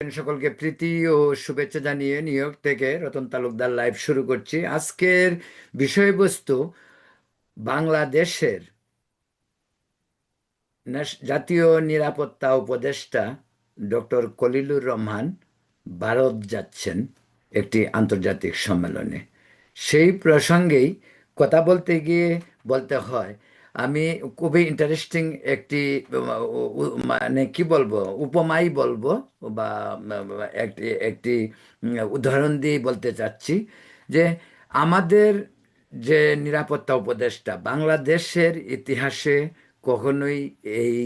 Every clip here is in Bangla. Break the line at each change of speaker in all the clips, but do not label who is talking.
সকলকে প্রীতি ও শুভেচ্ছা জানিয়ে নিউ ইয়র্ক থেকে রতন তালুকদার লাইভ শুরু করছি। আজকের বিষয়বস্তু বাংলাদেশের জাতীয় নিরাপত্তা উপদেষ্টা ডক্টর কলিলুর রহমান ভারত যাচ্ছেন একটি আন্তর্জাতিক সম্মেলনে। সেই প্রসঙ্গেই কথা বলতে গিয়ে বলতে হয় আমি খুবই ইন্টারেস্টিং একটি মানে কি বলব, উপমাই বলব বা বা একটি একটি উদাহরণ দিয়ে বলতে চাচ্ছি যে আমাদের যে নিরাপত্তা উপদেষ্টা, বাংলাদেশের ইতিহাসে কখনোই এই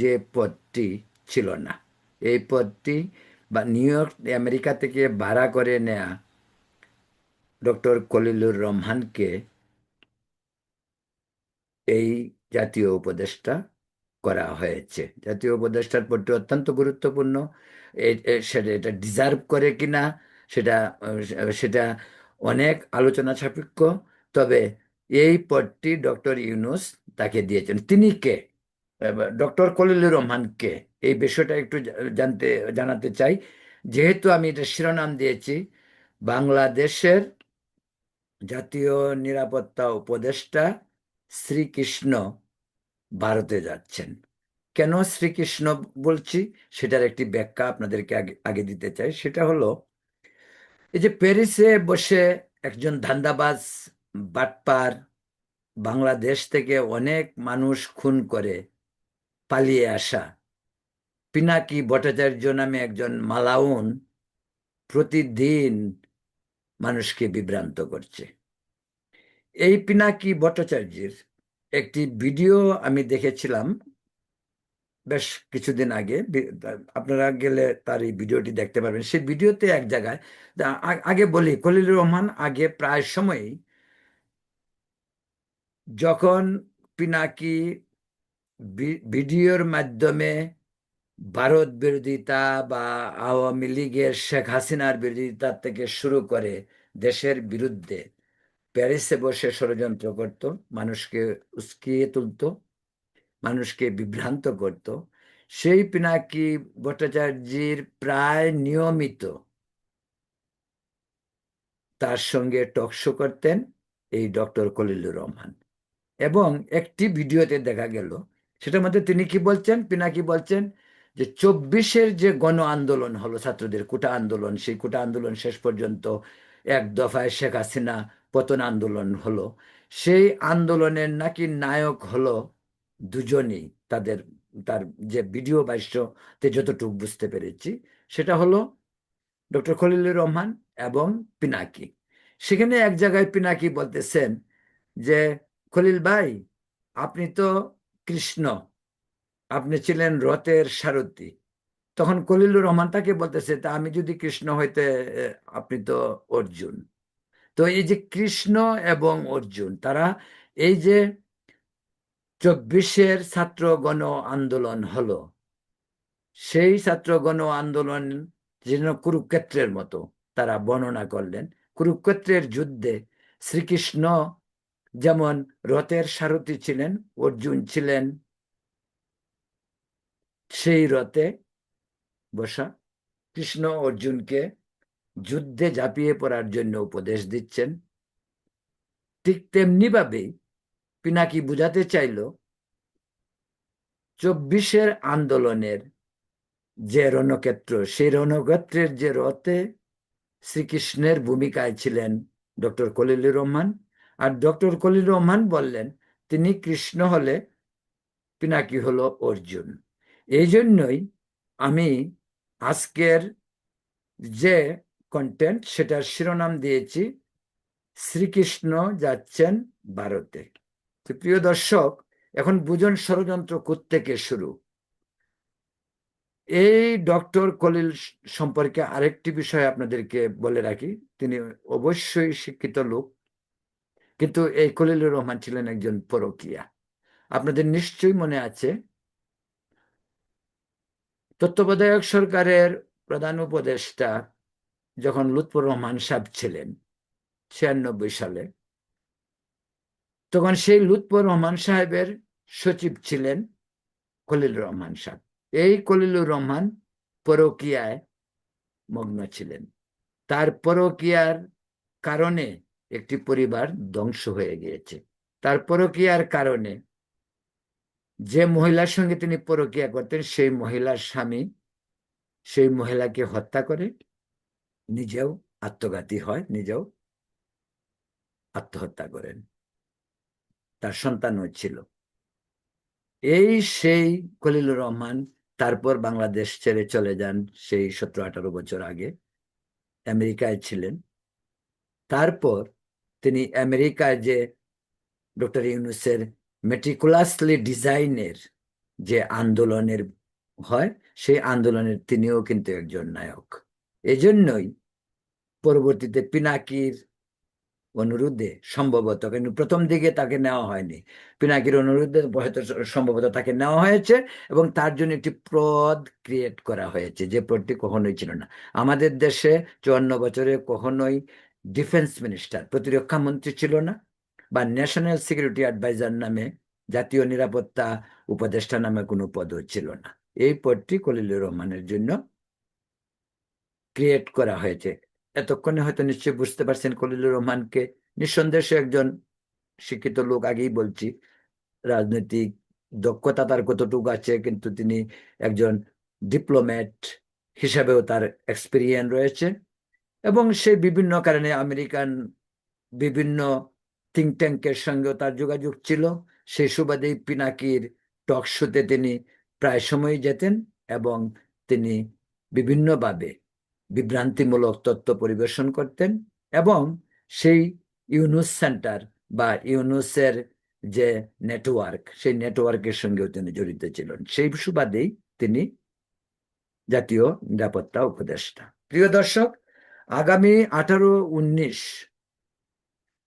যে পদটি ছিল না। এই পদটি বা নিউ ইয়র্ক, আমেরিকা থেকে ভাড়া করে নেয়া ডক্টর কলিলুর রহমানকে এই জাতীয় উপদেষ্টা করা হয়েছে। জাতীয় উপদেষ্টার পদটি অত্যন্ত গুরুত্বপূর্ণ। সেটা, এটা ডিজার্ভ করে কিনা, সেটা সেটা অনেক আলোচনা সাপেক্ষ, তবে এই পদটি ডক্টর ইউনুস তাকে দিয়েছেন। তিনি কে? ডক্টর কলিলুর রহমান কে? এই বিষয়টা একটু জানতে, জানাতে চাই। যেহেতু আমি এটা শিরোনাম দিয়েছি, বাংলাদেশের জাতীয় নিরাপত্তা উপদেষ্টা শ্রীকৃষ্ণ ভারতে যাচ্ছেন। কেন শ্রীকৃষ্ণ বলছি? সেটার একটি ব্যাখ্যা আপনাদেরকে আগে আগে দিতে চাই। সেটা হলো, এই যে প্যারিসে বসে একজন ধান্দাবাজ বাটপার বাংলাদেশ থেকে অনেক মানুষ খুন করে পালিয়ে আসা। পিনাকি ভট্টাচার্য নামে একজন মালাউন প্রতিদিন মানুষকে বিভ্রান্ত করছে। এই পিনাকি ভট্টাচার্যের একটি ভিডিও আমি দেখেছিলাম বেশ কিছুদিন আগে। আপনারা গেলে তার এই ভিডিওটি দেখতে পারবেন। সেই ভিডিওতে এক জায়গায় আগে বলি, খলিলুর রহমান আগে প্রায় সময়ই যখন পিনাকি ভিডিওর মাধ্যমে ভারত বিরোধিতা বা আওয়ামী লীগের শেখ হাসিনার বিরোধিতা থেকে শুরু করে দেশের বিরুদ্ধে প্যারিসে বসে ষড়যন্ত্র করত, মানুষকে উস্কিয়ে তুলতো, মানুষকে বিভ্রান্ত করত। সেই পিনাকি ভট্টাচার্যের প্রায় নিয়মিত তার সঙ্গে টকশো করতেন এই ডক্টর কলিলুর রহমান। এবং একটি ভিডিওতে দেখা গেল, সেটার মধ্যে তিনি কি বলছেন? পিনাকি বলছেন যে চব্বিশের যে গণ আন্দোলন হলো ছাত্রদের কোটা আন্দোলন, সেই কোটা আন্দোলন শেষ পর্যন্ত এক দফায় শেখ হাসিনা পতন আন্দোলন হলো। সেই আন্দোলনের নাকি নায়ক হলো দুজনই তাদের, তার যে ভিডিও বাস্যতে যতটুকু বুঝতে পেরেছি, সেটা হলো ডক্টর খলিলুর রহমান এবং পিনাকি। সেখানে এক জায়গায় পিনাকি বলতেছেন যে, খলিল ভাই, আপনি তো কৃষ্ণ, আপনি ছিলেন রথের সারথি। তখন খলিলুর রহমান তাকে বলতেছে, তা আমি যদি কৃষ্ণ হইতে আপনি তো অর্জুন। তো এই যে কৃষ্ণ এবং অর্জুন, তারা এই যে চব্বিশের ছাত্র গণ আন্দোলন হলো, সেই ছাত্র গণ আন্দোলন যেন কুরুক্ষেত্রের মতো তারা বর্ণনা করলেন। কুরুক্ষেত্রের যুদ্ধে শ্রীকৃষ্ণ যেমন রথের সারথি ছিলেন, অর্জুন ছিলেন, সেই রথে বসা কৃষ্ণ অর্জুনকে যুদ্ধে ঝাঁপিয়ে পড়ার জন্য উপদেশ দিচ্ছেন। ঠিক তেমনিভাবেই পিনাকি বুঝাতে চাইল, চব্বিশের আন্দোলনের যে রণক্ষেত্র, সেই রণক্ষেত্রের যে রথে শ্রীকৃষ্ণের ভূমিকায় ছিলেন ডক্টর কলিলুর রহমান। আর ডক্টর কলিল রহমান বললেন, তিনি কৃষ্ণ হলে পিনাকি হলো অর্জুন। এই জন্যই আমি আজকের যে কন্টেন্ট সেটার শিরোনাম দিয়েছি, শ্রীকৃষ্ণ যাচ্ছেন ভারতে। তো প্রিয় দর্শক, এখন বুজন ষড়যন্ত্র থেকে শুরু? এই ডক্টর কলিল সম্পর্কে আরেকটি বিষয় আপনাদেরকে বলে রাখি, তিনি অবশ্যই শিক্ষিত লোক, কিন্তু এই কলিলুর রহমান ছিলেন একজন পরকিয়া। আপনাদের নিশ্চয়ই মনে আছে, তত্ত্বাবধায়ক সরকারের প্রধান উপদেষ্টা যখন লুৎফর রহমান সাহেব ছিলেন, ছিয়ানব্বই সালে, তখন সেই লুৎফর রহমান সাহেবের সচিব ছিলেন খলিল রহমান সাহেব। এই খলিলুর রহমান পরকিয়ায় মগ্ন ছিলেন। তার পরকীয়ার কারণে একটি পরিবার ধ্বংস হয়ে গিয়েছে। তার পরকীয়ার কারণে যে মহিলার সঙ্গে তিনি পরকীয়া করতেন, সেই মহিলার স্বামী সেই মহিলাকে হত্যা করে নিজেও আত্মঘাতী হয়, নিজেও আত্মহত্যা করেন। তার সন্তান ছিল। এই সেই খলিলুর রহমান তারপর বাংলাদেশ ছেড়ে চলে যান সেই সতেরো আঠারো বছর আগে। আমেরিকায় ছিলেন। তারপর তিনি আমেরিকায় যে ডক্টর ইউনুসের মেটিকুলাসলি ডিজাইনের যে আন্দোলনের হয়, সেই আন্দোলনের তিনিও কিন্তু একজন নায়ক। এজন্যই পরবর্তীতে পিনাকির অনুরোধে সম্ভবত, কিন্তু প্রথম দিকে তাকে নেওয়া হয়নি। পিনাকির অনুরোধে হয়তো সম্ভবত তাকে নেওয়া হয়েছে এবং তার জন্য একটি পদ ক্রিয়েট করা হয়েছে, যে পদটি কখনোই ছিল না। আমাদের দেশে চুয়ান্ন বছরে কখনোই ডিফেন্স মিনিস্টার, প্রতিরক্ষা মন্ত্রী ছিল না বা ন্যাশনাল সিকিউরিটি অ্যাডভাইজার নামে জাতীয় নিরাপত্তা উপদেষ্টা নামে কোনো পদও ছিল না। এই পদটি কলিলুর রহমানের জন্য ক্রিয়েট করা হয়েছে। এতক্ষণে হয়তো নিশ্চয়ই বুঝতে পারছেন কলিলুর রহমানকে। নিঃসন্দেহে একজন শিক্ষিত লোক, আগেই বলছি। রাজনৈতিক দক্ষতা তার কতটুকু আছে, কিন্তু তিনি একজন ডিপ্লোম্যাট হিসাবেও তার এক্সপিরিয়েন্স রয়েছে। এবং সে বিভিন্ন কারণে আমেরিকান বিভিন্ন থিঙ্ক ট্যাঙ্কের সঙ্গেও তার যোগাযোগ ছিল। সেই সুবাদেই পিনাকির টক শোতে তিনি প্রায় সময় যেতেন এবং তিনি বিভিন্নভাবে বিভ্রান্তিমূলক তথ্য পরিবেশন করতেন এবং সেই ইউনুস সেন্টার বা ইউনুসের যে নেটওয়ার্ক, সেই নেটওয়ার্কের সঙ্গেও তিনি জড়িত ছিলেন। সেই সুবাদেই তিনি জাতীয় নিরাপত্তা উপদেষ্টা। প্রিয় দর্শক, আগামী আঠারো উনিশ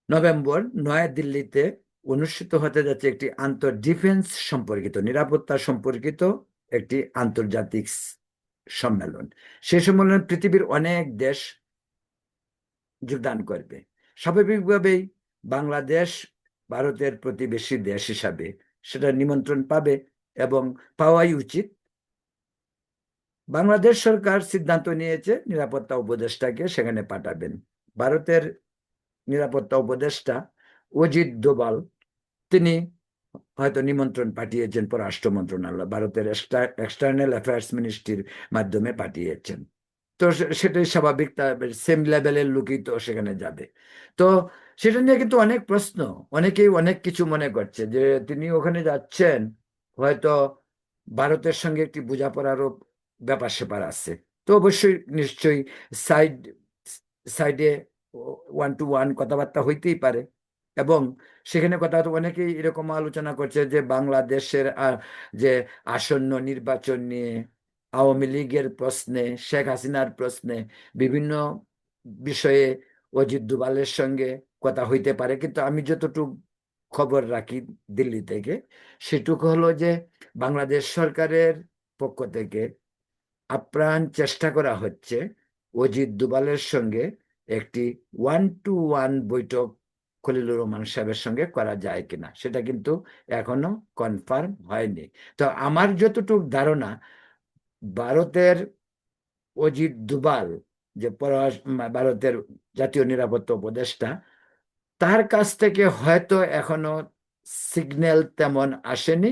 নভেম্বর নয়াদিল্লিতে অনুষ্ঠিত হতে যাচ্ছে একটি আন্তর ডিফেন্স সম্পর্কিত, নিরাপত্তা সম্পর্কিত একটি আন্তর্জাতিক সম্মেলন। সেই সম্মেলনে পৃথিবীর অনেক দেশ যোগদান করবে। স্বাভাবিকভাবেই বাংলাদেশ ভারতের প্রতিবেশী দেশ হিসাবে সেটা নিমন্ত্রণ পাবে এবং পাওয়াই উচিত। বাংলাদেশ সরকার সিদ্ধান্ত নিয়েছে নিরাপত্তা উপদেষ্টাকে সেখানে পাঠাবেন। ভারতের নিরাপত্তা উপদেষ্টা অজিত দোবাল তিনি হয়তো নিমন্ত্রণ পাঠিয়েছেন পররাষ্ট্র মন্ত্রণালয়, ভারতের এক্সটার্নাল অ্যাফেয়ার্স মিনিস্ট্রির মাধ্যমে পাঠিয়েছেন। তো সেটাই স্বাভাবিক তার সেম লেভেলের লোকই তো সেখানে যাবে। তো সেটা নিয়ে কিন্তু অনেক প্রশ্ন, অনেকেই অনেক কিছু মনে করছে যে তিনি ওখানে যাচ্ছেন, হয়তো ভারতের সঙ্গে একটি বোঝাপড়ারও ব্যাপার স্যাপার আছে। তো অবশ্যই নিশ্চয়ই সাইড সাইডে ওয়ান টু ওয়ান কথাবার্তা হইতেই পারে। এবং সেখানে কথা অনেকেই এরকম আলোচনা করছে যে বাংলাদেশের যে আসন্ন নির্বাচন নিয়ে, আওয়ামী লীগের প্রশ্নে, শেখ হাসিনার প্রশ্নে বিভিন্ন বিষয়ে অজিত দুবালের সঙ্গে কথা হইতে পারে। কিন্তু আমি যতটুকু খবর রাখি দিল্লি থেকে, সেটুকু হলো যে বাংলাদেশ সরকারের পক্ষ থেকে আপ্রাণ চেষ্টা করা হচ্ছে অজিত দুবালের সঙ্গে একটি ওয়ান টু ওয়ান বৈঠক খলিলুর রহমান সাহেবের সঙ্গে করা যায় কিনা, সেটা কিন্তু এখনও কনফার্ম হয়নি। তো আমার যতটুকু ধারণা, ভারতের অজিত দুবাল, যে ভারতের জাতীয় নিরাপত্তা উপদেষ্টা, তার কাছ থেকে হয়তো এখনও সিগন্যাল তেমন আসেনি।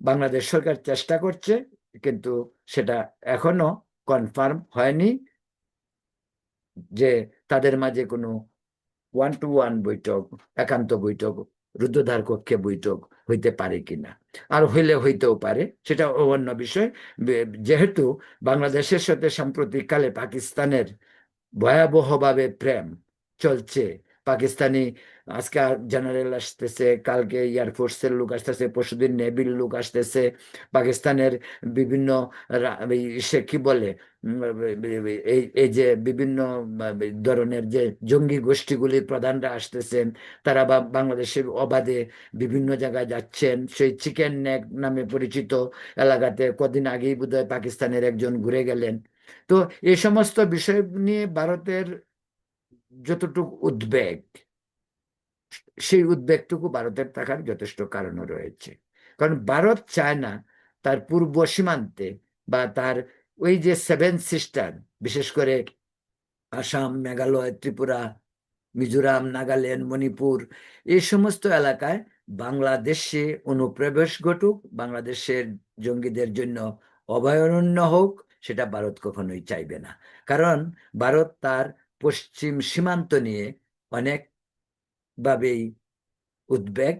বাংলাদেশ সরকার চেষ্টা করছে, কিন্তু সেটা এখনও কনফার্ম হয়নি যে তাদের মাঝে কোনো ওয়ান টু ওয়ান বৈঠক, একান্ত বৈঠক রুদ্রধার কক্ষে বৈঠক হইতে পারে কিনা? আর হইলে হইতেও পারে, সেটা অন্য বিষয়। যেহেতু বাংলাদেশের সাথে সাম্প্রতিককালে পাকিস্তানের ভয়াবহভাবে প্রেম চলছে, পাকিস্তানি আজকে জেনারেল আসতেছে, কালকে এয়ারফোর্সের লোক আসতেছে, পরশুদিন নেভির লোক আসতেছে, পাকিস্তানের বিভিন্ন সে কি বলে এই যে বিভিন্ন ধরনের যে জঙ্গি গোষ্ঠীগুলির প্রধানরা আসতেছেন, তারা বা, বাংলাদেশের অবাধে বিভিন্ন জায়গায় যাচ্ছেন। সেই চিকেন নেক নামে পরিচিত এলাকাতে কদিন আগেই বোধহয় পাকিস্তানের একজন ঘুরে গেলেন। তো এই সমস্ত বিষয় নিয়ে ভারতের যতটুকু উদ্বেগ সেই উদ্বেগটুকু ভারতের থাকার যথেষ্ট কারণও রয়েছে। কারণ ভারত চায় না তার পূর্ব সীমান্তে বা তার ওই যে সেভেন সিস্টার, বিশেষ করে আসাম, মেঘালয়, ত্রিপুরা, মিজোরাম, নাগাল্যান্ড, মণিপুর, এই সমস্ত এলাকায় বাংলাদেশে অনুপ্রবেশ ঘটুক, বাংলাদেশের জঙ্গিদের জন্য অভয়ারণ্য হোক, সেটা ভারত কখনোই চাইবে না। কারণ ভারত তার পশ্চিম সীমান্ত নিয়ে অনেকভাবেই উদ্বেগ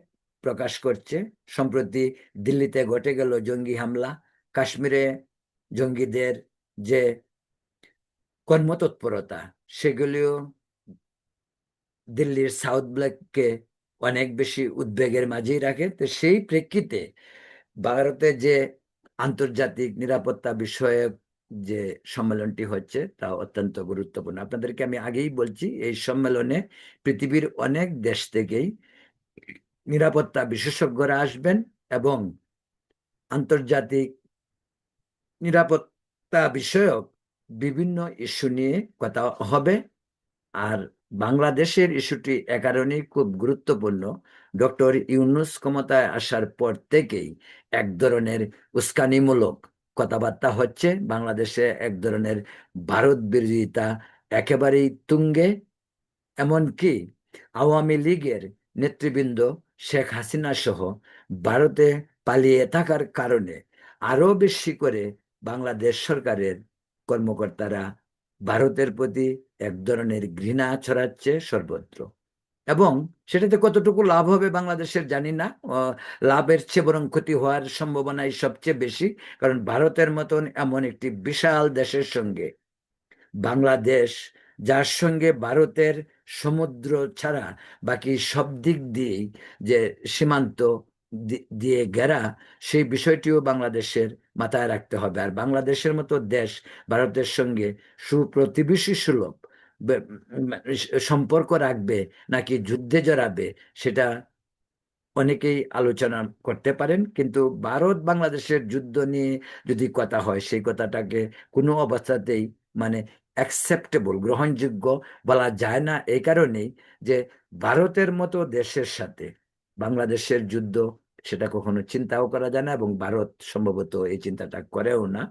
প্রকাশ করছে। সম্প্রতি দিল্লিতে ঘটে গেল জঙ্গি হামলা। কাশ্মীরে জঙ্গিদের যে কর্মতৎপরতা, সেগুলিও দিল্লির সাউথ ব্লককে অনেক বেশি উদ্বেগের মাঝেই রাখে। তো সেই প্রেক্ষিতে ভারতে যে আন্তর্জাতিক নিরাপত্তা বিষয়ক যে সম্মেলনটি হচ্ছে তা অত্যন্ত গুরুত্বপূর্ণ। আপনাদেরকে আমি আগেই বলছি, এই সম্মেলনে পৃথিবীর অনেক দেশ থেকেই নিরাপত্তা বিশেষজ্ঞরা আসবেন এবং আন্তর্জাতিক নিরাপত্তা বিষয়ক বিভিন্ন ইস্যু নিয়ে কথা হবে। আর বাংলাদেশের ইস্যুটি এ কারণেই খুব গুরুত্বপূর্ণ। ডক্টর ইউনুস ক্ষমতায় আসার পর থেকেই এক ধরনের উস্কানিমূলক কথাবার্তা হচ্ছে, বাংলাদেশে এক ধরনের ভারত বিরোধিতা একেবারেই তুঙ্গে। এমনকি আওয়ামী লীগের নেতৃবৃন্দ শেখ হাসিনা সহ ভারতে পালিয়ে থাকার কারণে আরও বেশি করে বাংলাদেশ সরকারের কর্মকর্তারা ভারতের প্রতি এক ধরনের ঘৃণা ছড়াচ্ছে সর্বত্র। এবং সেটাতে কতটুকু লাভ হবে বাংলাদেশের জানি না। লাভের চেয়ে বরং ক্ষতি হওয়ার সম্ভাবনাই সবচেয়ে বেশি, কারণ ভারতের মতন এমন একটি বিশাল দেশের সঙ্গে বাংলাদেশ, যার সঙ্গে ভারতের সমুদ্র ছাড়া বাকি সব দিক দিয়েই যে সীমান্ত দিয়ে ঘেরা, সেই বিষয়টিও বাংলাদেশের মাথায় রাখতে হবে। আর বাংলাদেশের মতো দেশ ভারতের সঙ্গে সুপ্রতিবেশী সুলভ। সম্পর্ক রাখবে নাকি যুদ্ধে জড়াবে, সেটা অনেকেই আলোচনা করতে পারেন। কিন্তু ভারত বাংলাদেশের যুদ্ধ নিয়ে যদি কথা হয়, সেই কথাটাকে কোনো অবস্থাতেই মানে অ্যাকসেপ্টেবল গ্রহণযোগ্য বলা যায় না। এই কারণেই যে ভারতের মতো দেশের সাথে বাংলাদেশের যুদ্ধ সেটা কখনো চিন্তাও করা যায় না এবং ভারত সম্ভবত এই চিন্তাটা করেও না।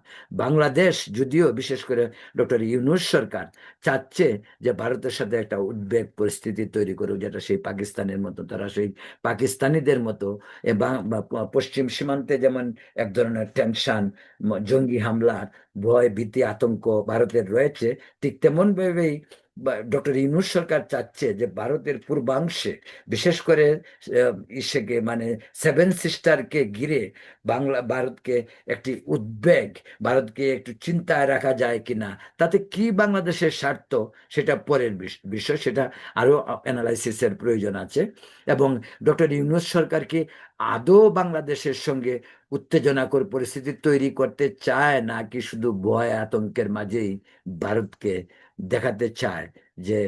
বাংলাদেশ যদিও বিশেষ করে ডক্টর ইউনুস সরকার চাচ্ছে যে ভারতের সাথে একটা উদ্বেগ পরিস্থিতি তৈরি করুক, যেটা সেই পাকিস্তানের মতো, তারা সেই পাকিস্তানিদের মতো পশ্চিম সীমান্তে যেমন এক ধরনের টেনশন, জঙ্গি হামলার ভয়, ভীতি, আতঙ্ক ভারতের রয়েছে। ঠিক তেমন ভাবেই ডক্টর ইউনুস সরকার চাচ্ছে যে ভারতের পূর্বাংশে বিশেষ করে ইসেকে মানে সেভেন সিস্টারকে ঘিরে বাংলা, ভারতকে একটি উদ্বেগ, ভারতকে একটু চিন্তায় রাখা যায় কিনা, তাতে কি বাংলাদেশের স্বার্থ সেটা পরের বিষয়, সেটা আরও অ্যানালাইসিসের প্রয়োজন আছে। এবং ডক্টর ইউনুস সরকারকে আদৌ বাংলাদেশের সঙ্গে উত্তেজনাকর পরিস্থিতি তৈরি করতে চায় নাকি শুধু ভয় আতঙ্কের মাঝেই ভারতকে দেখাতে চায় যে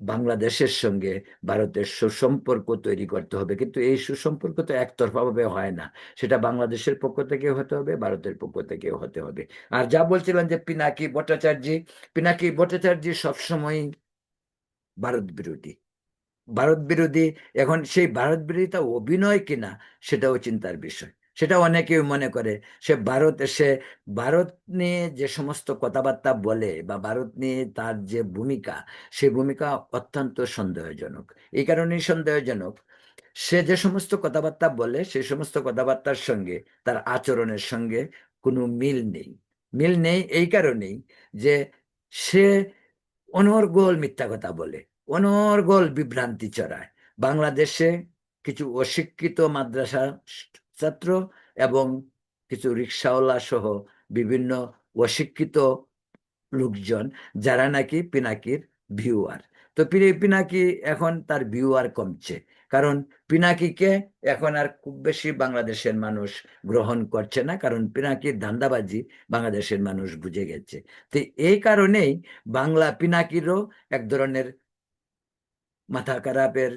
বাংলাদেশের সঙ্গে ভারতের সুসম্পর্ক তৈরি করতে হবে? কিন্তু এই সুসম্পর্ক তো একতরফাভাবে হয় না। সেটা বাংলাদেশের পক্ষ থেকে হতে হবে, ভারতের পক্ষ থেকেও হতে হবে। আর যা বলছিলেন যে পিনাকি ভট্টাচার্য পিনাকি ভট্টাচার্য সবসময় ভারত বিরোধী। ভারত বিরোধী, এখন সেই ভারত বিরোধিতা অভিনয় কিনা সেটাও চিন্তার বিষয়। সেটা অনেকেই মনে করে, সে ভারত এসে ভারত নিয়ে যে সমস্ত কথাবার্তা বলে বা ভারত নিয়ে তার যে ভূমিকা সেই ভূমিকা অত্যন্ত সন্দেহজনক। এই কারণেই সন্দেহজনক, সে যে সমস্ত কথাবার্তা বলে সেই সমস্ত কথাবার্তার সঙ্গে, তার আচরণের সঙ্গে কোনো মিল নেই। মিল নেই এই কারণেই যে সে অনর্গল মিথ্যা কথা বলে। অনর্গল বিভ্রান্তি চড়ায় বাংলাদেশে কিছু অশিক্ষিত মাদ্রাসা ছাত্র এবং কিছু রিক্সাওয়ালা সহ বিভিন্ন অশিক্ষিত লোকজন, যারা নাকি পিনাকির ভিউয়ার। তো পিনাকি এখন তার ভিউয়ার কমছে। কারণ পিনাকিকে এখন আর খুব বেশি বাংলাদেশের মানুষ গ্রহণ করছে না, কারণ পিনাকির ধান্দাবাজি বাংলাদেশের মানুষ বুঝে গেছে। তো এই কারণেই বাংলা পিনাকিরও এক ধরনের মাথা খারাপের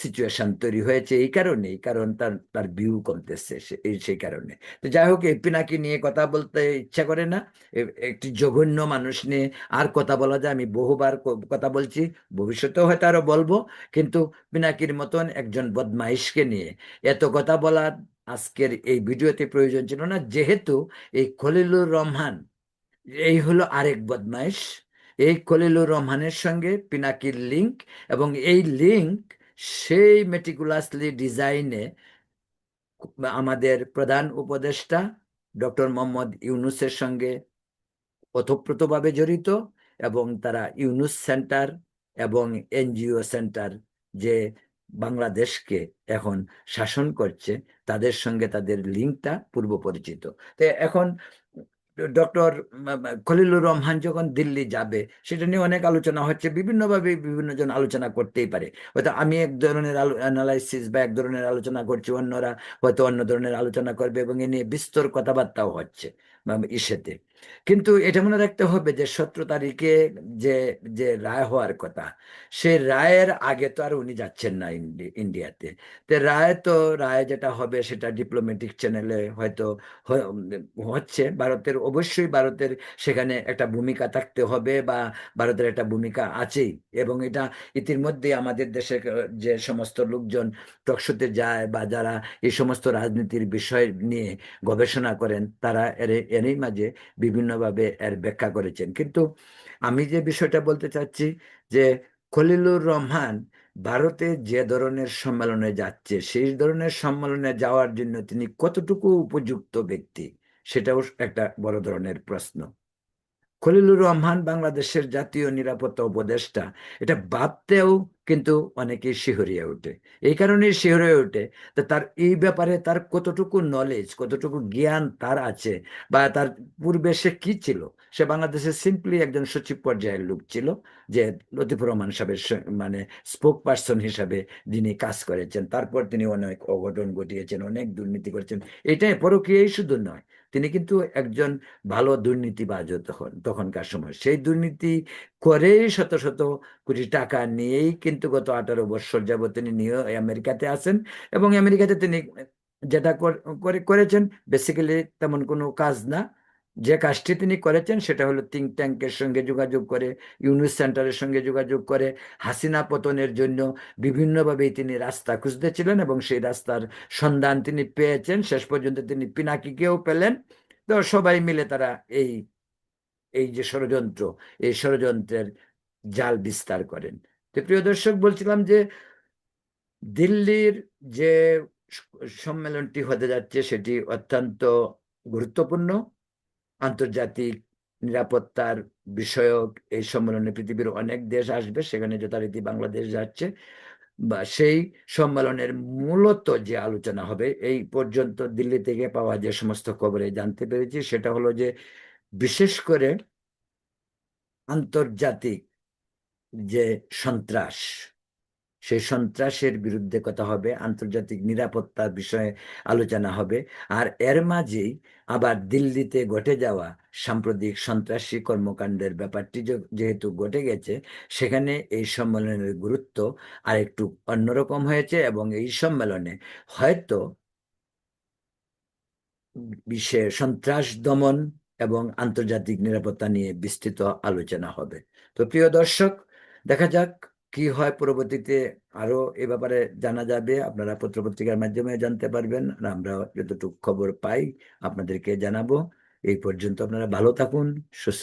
সিচুয়েশন তৈরি হয়েছে এই কারণেই কারণ তার তার ভিউ কমতেছে এই, সেই কারণে। তো যাই হোক এই পিনাকি নিয়ে কথা বলতে ইচ্ছা করে না। একটি জঘন্য মানুষ নিয়ে আর কথা বলা যায়, আমি বহুবার কথা বলছি, ভবিষ্যতেও হয়তো আরও বলব, কিন্তু পিনাকির মতন একজন বদমাইশকে নিয়ে এত কথা বলার আজকের এই ভিডিওতে প্রয়োজন ছিল না, যেহেতু এই খলিলুর রহমান, এই হলো আরেক বদমাইশ। এই খলিলুর রহমানের সঙ্গে পিনাকির লিঙ্ক এবং এই লিঙ্ক সেই মেটিকুলাসলি ডিজাইনে আমাদের প্রধান উপদেষ্টা ডক্টর মোহাম্মদ ইউনুসের সঙ্গে ওতপ্রোতভাবে জড়িত এবং তারা ইউনুস সেন্টার এবং এনজিও সেন্টার যে বাংলাদেশকে এখন শাসন করছে, তাদের সঙ্গে তাদের লিঙ্কটা পূর্ব পরিচিত তো এখন ডক্টর খলিলুর রহমান যখন দিল্লি যাবে, সেটা নিয়ে অনেক আলোচনা হচ্ছে, বিভিন্নভাবে বিভিন্ন জন আলোচনা করতেই পারে। হয়তো আমি এক ধরনের অ্যানালাইসিস বা এক ধরনের আলোচনা করছি, অন্যরা হয়তো অন্য ধরনের আলোচনা করবে এবং এ নিয়ে বিস্তর কথাবার্তাও হচ্ছে ইসেতে। কিন্তু এটা মনে রাখতে হবে যে সতেরো তারিখে যে যে রায় হওয়ার কথা, সে রায়ের আগে তো আর উনি যাচ্ছেন না ইন্ডিয়াতে। তো রায় তো, রায় যেটা হবে সেটা ডিপ্লোম্যাটিক চ্যানেলে হয়তো হচ্ছে। ভারতের, অবশ্যই ভারতের সেখানে একটা ভূমিকা থাকতে হবে বা ভারতের একটা ভূমিকা আছেই। এবং এটা ইতিমধ্যে আমাদের দেশে যে সমস্ত লোকজন টকশোতে যায় বা যারা এই সমস্ত রাজনীতির বিষয় নিয়ে গবেষণা করেন, তারা এর, এরই মাঝে বিভিন্নভাবে এর ব্যাখ্যা করেছেন। কিন্তু আমি যে বিষয়টা বলতে চাচ্ছি যে খলিলুর রহমান ভারতে যে ধরনের সম্মেলনে যাচ্ছে, সেই ধরনের সম্মেলনে যাওয়ার জন্য তিনি কতটুকু উপযুক্ত ব্যক্তি, সেটাও একটা বড় ধরনের প্রশ্ন। খলিলুর রহমান বাংলাদেশের জাতীয় নিরাপত্তা উপদেষ্টা। এটা ভাবতেও কিন্তু অনেকেই শিহরিয়ে ওঠে। এই কারণেই শিহরিয়ে ওঠে তার এই ব্যাপারে তার কতটুকু নলেজ কতটুকু জ্ঞান তার আছে বা তার পূর্বে সে কি ছিল? সে বাংলাদেশের সিম্পলি একজন সচিব পর্যায়ের লোক ছিল যে লতিফুর রহমান সাহেবের মানে স্পোক পার্সন হিসাবে যিনি কাজ করেছেন। তারপর তিনি অনেক অঘটন ঘটিয়েছেন, অনেক দুর্নীতি করেছেন। এটাই পরকীয়াই শুধু নয় তিনি কিন্তু একজন ভালো দুর্নীতিবাজ তখন, তখনকার সময়। সেই দুর্নীতি করে শত শত কোটি টাকা নিয়েই কিন্তু গত আঠারো বৎসর যাবৎ তিনি নিউ আমেরিকাতে আছেন এবং আমেরিকাতে তিনি যেটা করে করেছেন বেসিক্যালি তেমন কোনো কাজ না। যে কাজটি তিনি করেছেন সেটা হলো থিঙ্ক ট্যাঙ্কের সঙ্গে যোগাযোগ করে ইউনিস সেন্টারের সঙ্গে যোগাযোগ করে, হাসিনা পতনের জন্য বিভিন্নভাবেই তিনি রাস্তা খুঁজতেছিলেন এবং সেই রাস্তার সন্ধান তিনি পেয়েছেন। শেষ পর্যন্ত তিনি পিনাকিকেও পেলেন। তো সবাই মিলে তারা এই এই যে ষড়যন্ত্র, এই ষড়যন্ত্রের জাল বিস্তার করেন। তো প্রিয় দর্শক, বলছিলাম যে দিল্লির যে সম্মেলনটি হতে যাচ্ছে সেটি অত্যন্ত গুরুত্বপূর্ণ। আন্তর্জাতিক নিরাপত্তার বিষয়ক এই সম্মেলনে পৃথিবীর অনেক দেশ আসবে, সেখানে যথারীতি বাংলাদেশ যাচ্ছে। বা সেই সম্মেলনের মূলত যে আলোচনা হবে, এই পর্যন্ত দিল্লি থেকে পাওয়া যে সমস্ত খবরে জানতে পেরেছি, সেটা হলো যে বিশেষ করে আন্তর্জাতিক যে সন্ত্রাস সেই সন্ত্রাসের বিরুদ্ধে কথা হবে, আন্তর্জাতিক নিরাপত্তার বিষয়ে আলোচনা হবে। আর এর মাঝেই আবার দিল্লিতে ঘটে যাওয়া সাম্প্রতিক সন্ত্রাসী কর্মকাণ্ডের ব্যাপারটি যেহেতু ঘটে গেছে, সেখানে এই সম্মেলনের গুরুত্ব আর একটু অন্যরকম হয়েছে এবং এই সম্মেলনে হয়তো বিশ্বে সন্ত্রাস দমন এবং আন্তর্জাতিক নিরাপত্তা নিয়ে বিস্তৃত আলোচনা হবে। তো প্রিয় দর্শক, দেখা যাক কি হয় পরবর্তীতে আরও এ ব্যাপারে জানা যাবে। আপনারা পত্রপত্রিকার মাধ্যমে জানতে পারবেন। আর আমরা যতটুকু খবর পাই আপনাদেরকে জানাব। এই পর্যন্ত আপনারা ভালো থাকুন, সুস্থ